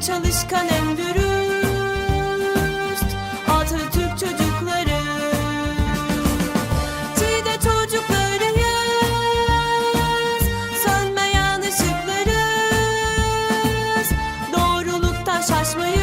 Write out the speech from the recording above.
çalışkan hem dürüst Atatürk çocukları. Çiğde çocuklarıyız Sönmeyen ışıklarız Doğruluktan şaşmayız